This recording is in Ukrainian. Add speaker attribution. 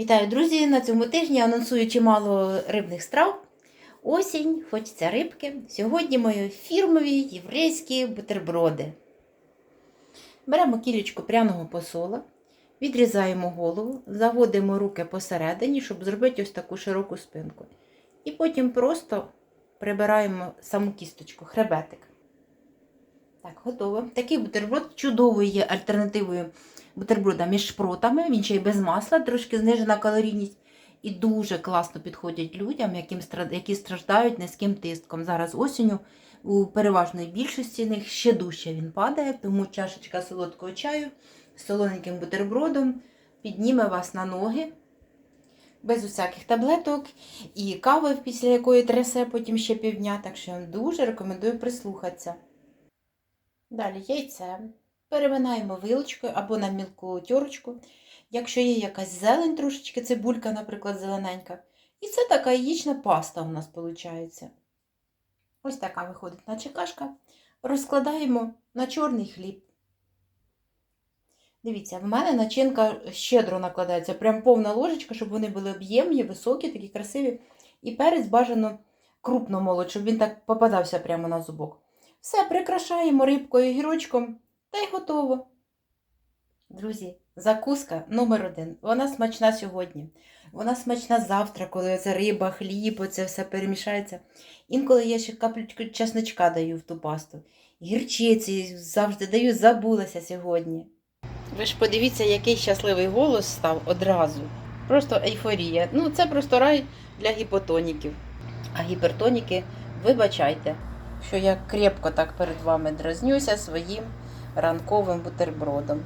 Speaker 1: Вітаю, друзі! На цьому тижні анонсую чимало рибних страв. Осінь, хочеться рибки. Сьогодні мої фірмові єврейські бутерброди. Беремо кілечку пряного посола, відрізаємо голову, заводимо руки посередині, щоб зробити ось таку широку спинку. І потім просто прибираємо саму кісточку, хребетик. Так, готово. Такий бутерброд чудовою є альтернативою бутерброда між шпротами, він ще й без масла, трошки знижена калорійність. І дуже класно підходять людям, яким, які страждають низьким тиском. Зараз осінню у переважної більшості них ще дужче він падає, тому чашечка солодкого чаю з солоненьким бутербродом підніме вас на ноги. Без усяких таблеток і кави, після якої трясе потім ще півдня. Так що я вам дуже рекомендую прислухатися. Далі яйце. Переминаємо вилочкою або на мілку тьорочку. Якщо є якась зелень, трошечки цибулька, наприклад, зелененька. І це така яєчна паста у нас виходить. Ось така виходить наче кашка. Розкладаємо на чорний хліб. Дивіться, в мене начинка щедро накладається, прям повна ложечка, щоб вони були об'ємні, високі, такі красиві. І перець бажано крупно молоть, щоб він так попадався прямо на зубок. Все, прикрашаємо рибкою, гірочком та й готово. Друзі, закуска номер один. Вона смачна сьогодні. Вона смачна завтра, коли це риба, хліб, оце все перемішається. Інколи я ще каплючку чесночка даю в ту пасту. Гірчиці завжди даю, забулася сьогодні. Ви ж подивіться, який щасливий голос став одразу. Просто ейфорія. Ну, це просто рай для гіпотоніків. А гіпертоніки, вибачайте, що я крепко так перед вами дразнюся своїм ранковим бутербродом.